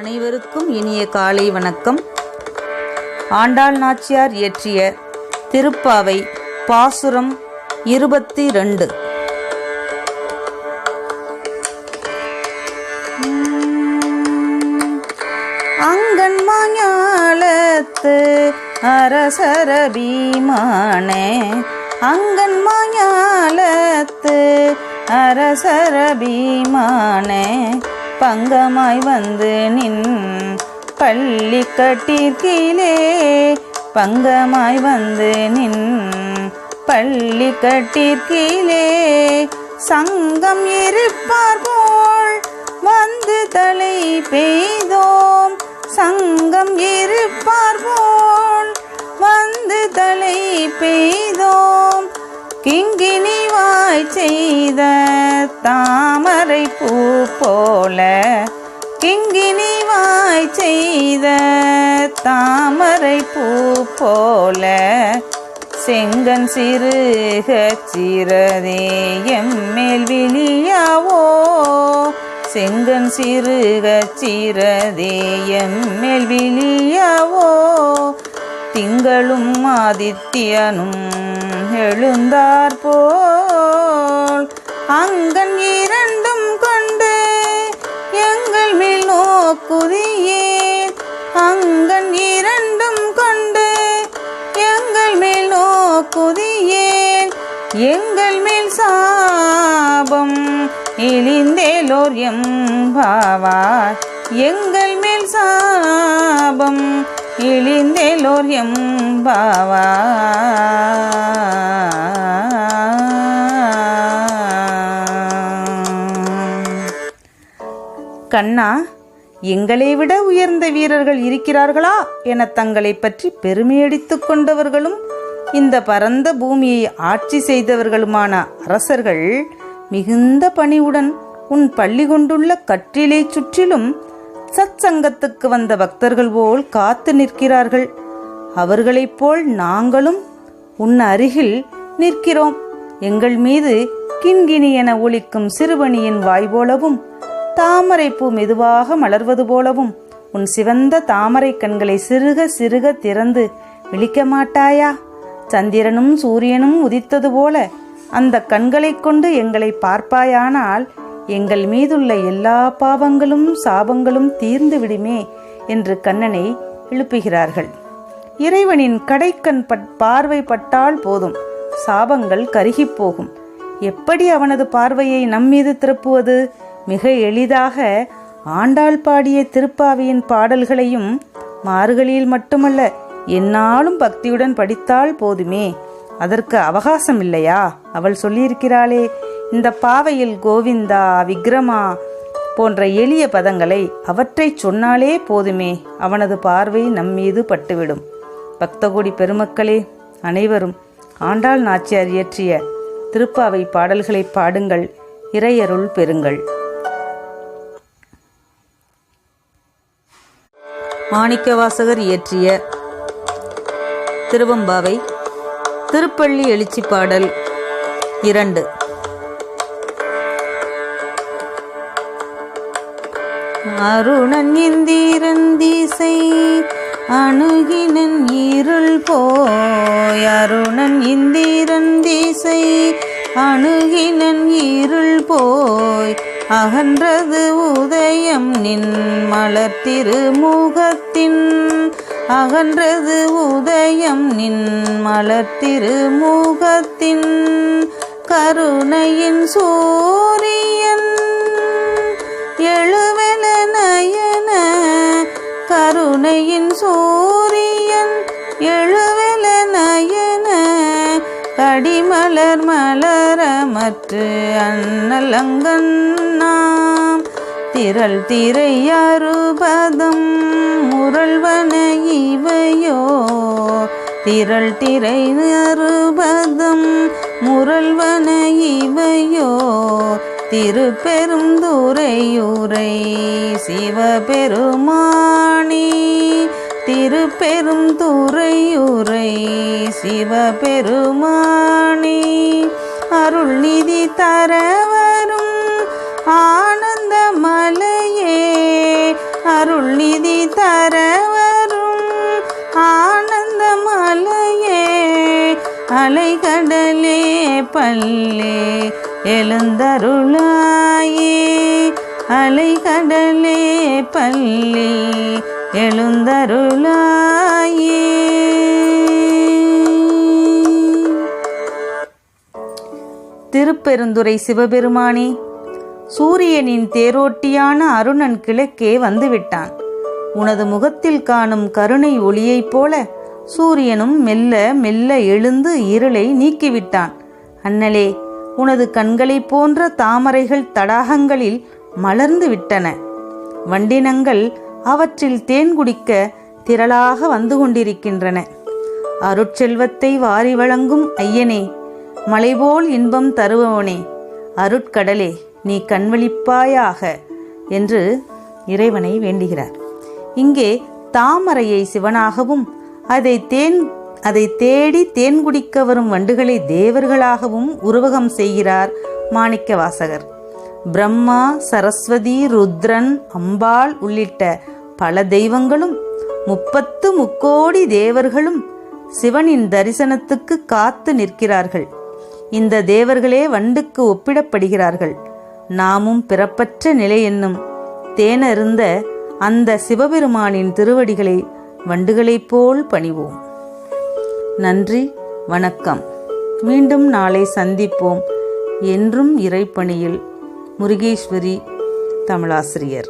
அனைவருக்கும் இனிய காலை வணக்கம். ஆண்டாள் நாச்சியார் இயற்றிய திருப்பாவை பாசுரம் இருபத்தி ரெண்டு அங்கன் மாஞாலத்து அரசர பீமானே அங்கன் மாஞாலத்து அரசர பீமானே பங்கமாய் வந்து நின் பள்ளி கட்டிற்கிலே பங்கமாய் வந்து நின் பள்ளி கட்டிற்கிலே சங்கம் இருப்பார் போல் வந்து தலை பெய்தோம். வாய் செய்த தாமரை பூ போல கிங்கினி வாய் செய்த தாமரை பூ போல செங்கன் சிறுக சிறதே எம்மேல் விழியாவோ? செங்கன் சிறுக சிறதே எம்மேல் விழியாவோ? திங்களும் ஆதித்யனும் எழுந்தார் போ அங்கன் இரண்டும் கொண்டு எங்கள் மேல் நோக்குதியேன். அங்கன் இரண்டும் கொண்டு எங்கள் மேல் நோக்குதியேன். எங்கள் மேல் சாபம் இழிந்தேலோர் எம்பாவார். எங்கள் மேல் சாபம் இழிந்தேலோர் எம்பாவார். கண்ணா எங்களை விட உயர்ந்த வீரர்கள் இருக்கிறார்களா என தங்களை பற்றி பெருமையடித்து கொண்டவர்களும் இந்த பரந்த பூமியை ஆட்சி செய்தவர்களுமான அரசர்கள் மிகுந்த பணிவுடன் உன் பள்ளி கொண்டுள்ள கற்றிலை சுற்றிலும் சத்சங்கத்துக்கு வந்த பக்தர்கள் போல் காத்து நிற்கிறார்கள். அவர்களைப் போல் நாங்களும் உன் அருகில் நிற்கிறோம். எங்கள் மீது கிண்கிணி என ஒழிக்கும் சிறுவணியின் வாய் போலவும் தாமரைப்பூ மெதுவாக மலர்வது போலவும் உன் சிவந்த தாமரை கண்களை சிறுக சிறுக திறந்து விழிக்க மாட்டாயா? சந்திரனும் சூரியனும் உதித்தது போல அந்த கண்களைக் கொண்டு எங்களை பார்ப்பாயானால் எங்கள் மீதுள்ள எல்லா பாவங்களும் சாபங்களும் தீர்ந்து விடுமே என்று கண்ணனை எழுப்புகிறார்கள். இறைவனின் கடைக்கண் பட் பார்வை பட்டால் போதும் சாபங்கள் கருகிப் போகும். எப்படி அவனது பார்வையை நம்மீது திருப்புவது? மிக எளிதாக ஆண்டாள் பாடிய திருப்பாவியின் பாடல்களையும் மார்கழியில் மட்டுமல்ல என்னாலும் பக்தியுடன் படித்தால் போதுமே. அதற்கு அவகாசம் இல்லையா? அவள் சொல்லியிருக்கிறாளே இந்த பாவையில் கோவிந்தா விக்ரமா போன்ற எளிய பதங்களை அவற்றைச் சொன்னாலே போதுமே. அவனது பார்வை நம்மீது பட்டுவிடும். பக்தகோடி பெருமக்களே அனைவரும் ஆண்டாள் நாச்சியார் இயற்றிய திருப்பாவை பாடல்களை பாடுங்கள் இறையருள் பெறுங்கள். மாணிக்கவாசகர் இயற்றிய திருவம்பாவை திருப்பள்ளி எழுச்சி பாடல் இரண்டு. அருணன் இந்திரன் அணுகினன் இருள் போய். அருணன் இந்திரன் அணுகினன் இருள் போய். அகன்றது உதயம் நின் மலர் திருமுகத்தின். அகன்றது உதயம் நின் மலர் திருமுகத்தின். கருணையின் சூரியன் எழுவென நயன. கருணையின் சூரியன் எழு கடிமலர் மலரமற்று அன்னலங்கன் நாம் திரள் திரை முரள்வன இவையோ. திரள் திரை அறுபதம் முரள்வன இவையோ. திருப்பெரும் துறையுரை சிவபெருமானி. திருப்பெரும் துறையுரை சிவபெருமானே அருள் நிதி தரவரும் ஆனந்த மலையே அருள் நிதி தரவரும் ஆனந்த மலையே அலைகடலே பல்லே எழுந்தருளாயே அலைகடலே பள்ளி எழுந்தருளாயே. திருப்பெருந்துறை சிவபெருமானே சூரியனின் தேரோட்டியான அருணன் கிழக்கே வந்துவிட்டான். உனது முகத்தில் காணும் கருணை ஒளியைப் போல சூரியனும் மெல்ல மெல்ல எழுந்து இருளை நீக்கிவிட்டான். அண்ணலே உனது கண்களைப் போன்ற தாமரைகள் தடாகங்களில் மலர்ந்து விட்டன. வண்டினங்கள் அவற்றில் தேன் குடிக்க திரளாக வந்து கொண்டிருக்கின்றன. அருட்செல்வத்தை வாரி வழங்கும் ஐயனே மலைபோல் இன்பம் தருபவனே அருட்கடலே நீ கண்வழிப்பாயாக என்று இறைவனை வேண்டுகிறார். இங்கே தாமரையை சிவனாகவும் அதை தேன் அதை தேடி தேன் குடிக்க வரும் வண்டுகளை தேவர்களாகவும் உருவகம் செய்கிறார் மாணிக்க வாசகர் பிரம்மா சரஸ்வதி ருத்ரன் அம்பாள் உள்ளிட்ட பல தெய்வங்களும் முப்பத்து முக்கோடி தேவர்களும் சிவனின் தரிசனத்துக்கு காத்து நிற்கிறார்கள். இந்த தேவர்களே வண்டுக்கு ஒப்பிடப்படுகிறார்கள். நாமும் பிறப்பற்ற நிலை என்னும் தேனருந்த அந்த சிவபெருமானின் திருவடிகளை வண்டுகளைப் போல் பணிவோம். நன்றி வணக்கம். மீண்டும் நாளை சந்திப்போம். என்றும் இறைப்பணியில் முருகேஸ்வரி தமிழாசிரியர்.